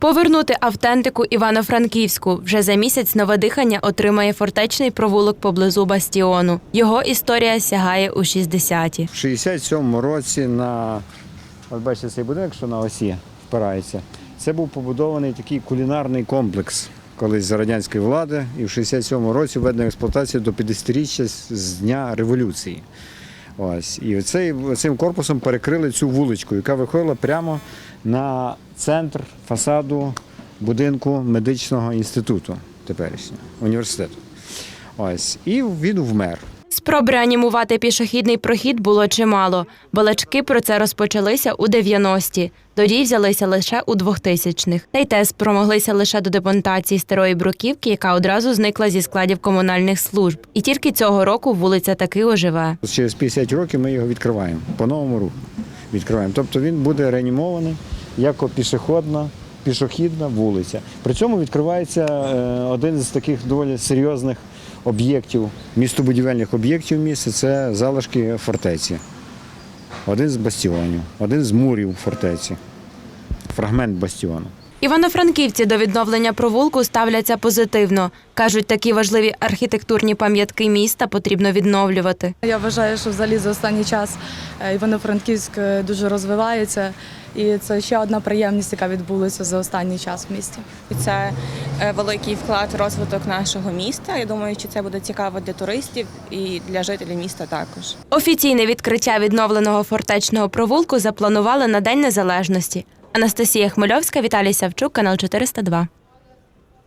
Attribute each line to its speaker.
Speaker 1: Повернути автентику Івано-Франківську вже за місяць нове дихання отримає фортечний провулок поблизу бастіону. Його історія сягає у 60-ті.
Speaker 2: В 67-му році на от бачите цей будинок, що на осі впирається. Це був побудований такий кулінарний комплекс колись за радянської влади, і в 67-му році введено експлуатацію до 50-річчя з- дня революції. Ось. І цей, цим корпусом перекрили цю вуличку, яка виходила прямо на центр фасаду будинку медичного інституту теперішнього університету. Ось. І він вмер.
Speaker 1: Спроб реанімувати пішохідний прохід було чимало. Балачки про це розпочалися у 90-ті. До дій взялися лише у 2000-х. Та й те спромоглися лише до демонтації старої бруківки, яка одразу зникла зі складів комунальних служб. І тільки цього року вулиця таки оживе.
Speaker 2: Через 50 років ми його відкриваємо по новому руху. Відкриваємо. Тобто він буде реанімований як пішохідна, пішохідна вулиця. При цьому відкривається е, один з таких доволі серйозних об'єктів, містобудівельних об'єктів міста це залишки фортеці. Один з бастіонів, один з мурів фортеці, фрагмент бастіону.
Speaker 1: Івано-франківці до відновлення провулку ставляться позитивно. Кажуть, такі важливі архітектурні пам'ятки міста потрібно відновлювати.
Speaker 3: Я вважаю, що взагалі за останній час е, Івано-Франківськ е, дуже розвивається, і це ще одна приємність, яка відбулася за останній час в місті.
Speaker 4: І Це е, великий вклад в розвиток нашого міста. Я думаю, що це буде цікаво для туристів і для жителів міста також.
Speaker 1: Офіційне відкриття відновленого фортечного провулку запланували на День Незалежності. Анастасія Хмельовська, Віталій Савчук, канал 402.